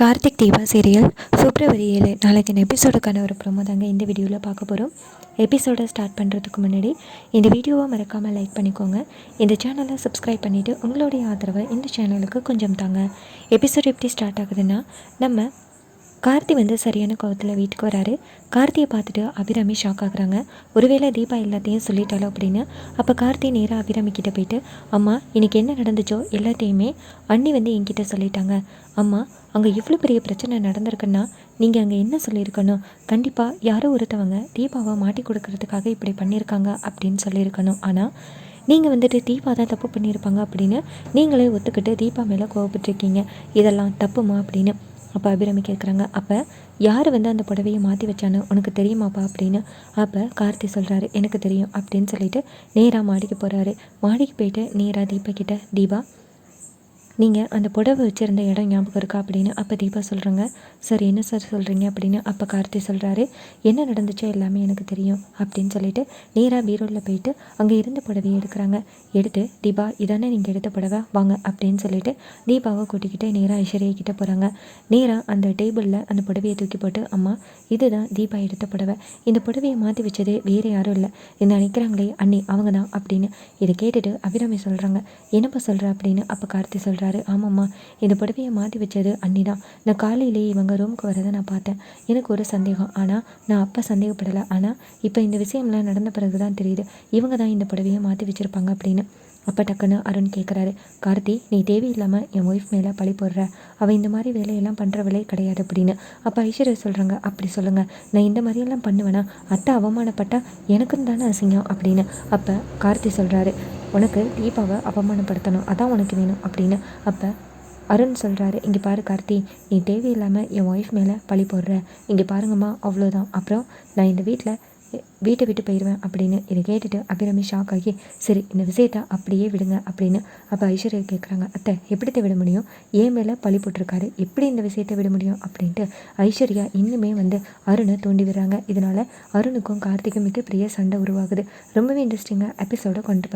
Karthik Deepa serial பிப்ரவரி ஏழு. நாளைக்கு எபிசோடுக்கான ஒரு ப்ரொமோ தாங்க இந்த வீடியோவில் பார்க்க போகிறோம் எபிசோடை ஸ்டார்ட் பண்ணுறதுக்கு முன்னாடி இந்த வீடியோவை மறக்காமல் லைக் பண்ணிக்கோங்க. இந்த சேனலை சப்ஸ்கிரைப் பண்ணிவிட்டு உங்களுடைய ஆதரவை இந்த சேனலுக்கு கொஞ்சம் தாங்க. எபிசோட் எப்படி ஸ்டார்ட் ஆகுதுன்னா நம்ம கார்த்தி வந்து சரியான கோவத்தில் வீட்டுக்கு வராரு. கார்த்தியை பார்த்துட்டு அபிராமி ஷாக் ஆகுறாங்க. ஒருவேளை தீபா எல்லாத்தையும் சொல்லிட்டாலோ அப்படின்னு. அப்போ கார்த்தி நேராக அபிராமி கிட்டே போயிட்டு அம்மா இன்றைக்கி என்ன நடந்துச்சோ எல்லாத்தையுமே அண்ணி வந்து என்கிட்ட சொல்லிட்டாங்க. அம்மா அங்கே இவ்வளோ பெரிய பிரச்சனை நடந்திருக்குன்னா நீங்கள் அங்கே என்ன சொல்லியிருக்கணும்? கண்டிப்பாக யாரோ ஒருத்தவங்க தீபாவை மாட்டி கொடுக்கறதுக்காக இப்படி பண்ணியிருக்காங்க அப்படின்னு சொல்லியிருக்கணும். ஆனால் நீங்கள் வந்துட்டு தீபா தான் தப்பு பண்ணியிருப்பாங்க அப்படின்னு நீங்களே ஒத்துக்கிட்டு தீபா மேலே கோவப்பட்டிருக்கீங்க. இதெல்லாம் தப்புமா? அப்படின்னு. அப்போ அபிராமி கேட்குறாங்க அப்போ யார் வந்து அந்த புடவையை மாற்றி வச்சானு உனக்கு தெரியுமாப்பா? அப்படின்னு. அப்போ கார்த்தி சொல்கிறாரு எனக்கு தெரியும் அப்படின்னு சொல்லிட்டு நேராக மாடிக்கு போகிறாரு மாடிக்கு போயிட்டு நேராக தீபா கிட்ட தீபா நீங்கள் அந்த புடவை வச்சுருந்த இடம் ஞாபகம் இருக்கா அப்படின்னு அப்போ தீபா சொல்கிறாங்க சார் என்ன சார் சொல்கிறீங்க அப்படின்னு அப்போ கார்த்தி சொல்கிறாரு என்ன நடந்துச்சோ எல்லாமே எனக்கு தெரியும் அப்படின்னு சொல்லிட்டு நேராக பீரோவில் போயிட்டு அங்கே இருந்த புடவையை எடுக்கிறாங்க. எடுத்து தீபா இதானே நீங்கள் எடுத்த புடவை? வாங்க அப்படின்னு சொல்லிட்டு தீபாவை கூட்டிக்கிட்டு நேராக ஐஸ்வர்யா கிட்டே போகிறாங்க நேராக அந்த டேபிளில் அந்த புடவையை தூக்கி போட்டு அம்மா இதுதான் தீபா எடுத்த புடவை. இந்த புடவையை மாற்றி வச்சது வேறு யாரும் இல்லை. இந்த நினைக்கிறாங்களே அண்ணி அவங்க தான் அப்படின்னு இதை கேட்டுட்டு அபிராமி சொல்கிறாங்க என்னப்பா சொல்கிற அப்படின்னு அப்போ கார்த்தி சொல்கிறாங்க சொல்கிறாரு ஆமாம்மா இந்த புடவையை மாற்றி வச்சது அண்ணி தான் நான் காலையிலேயே இவங்க ரூமுக்கு வரதை நான் பார்த்தேன். எனக்கு ஒரு சந்தேகம். ஆனால் நான் அப்போ சந்தேகப்படலை. ஆனால் இப்போ இந்த விஷயம்லாம் நடந்த பிறகு தான் தெரியுது. இவங்க தான் இந்த புடவையை மாற்றி வச்சுருப்பாங்க அப்படின்னு. அப்போ டக்குன்னு அருண் கேட்குறாரு கார்த்தி நீ தேவையில்லாமல் என் ஒய்ஃப் மேலே பழி போடுற. அவள் இந்த மாதிரி வேலையெல்லாம் பண்ணுறவளே கிடையாது அப்படின்னு. அப்போ ஐஸ்வர்யா சொல்கிறாங்க அப்படி சொல்லுங்கள் நான் இந்த மாதிரியெல்லாம் பண்ணுவேனா? அத்தை அவமானப்பட்டால் எனக்கும் தானே அசிங்கம் அப்படின்னு. அப்போ கார்த்தி சொல்கிறாரு உனக்கு தீபாவை அவமானப்படுத்தணும் அதான் உனக்கு வேணும் அப்படின்னு. அப்போ அருண் சொல்கிறாரு இங்கே பாரு கார்த்தி நீ தேவையில்லாமல் என் ஒய்ஃப் மேலே பழி போடுற. இங்கே பாருங்கம்மா அவ்வளோதான் அப்புறம் நான் இந்த வீட்டில் வீட்டை விட்டு போயிடுவேன் அப்படின்னு இதை கேட்டுட்டு அபிராமி ஷாக் ஆகி சரி இந்த விஷயத்த அப்படியே விடுங்க அப்படின்னு. அப்போ ஐஸ்வர்யா கேட்குறாங்க அத்தை எப்படித்த விட முடியும்? ஏன் மேலே பழி போட்டிருக்காரு எப்படி இந்த விஷயத்தை விட முடியும்? அப்படின்ட்டு ஐஸ்வர்யா இன்னுமே வந்து அருணை தூண்டி விடுறாங்க. இதனால் அருணுக்கும் கார்த்திக்கும் மிகப்பெரிய சண்டை உருவாகுது. ரொம்பவே இன்ட்ரெஸ்டிங்காக எபிசோட கொண்டு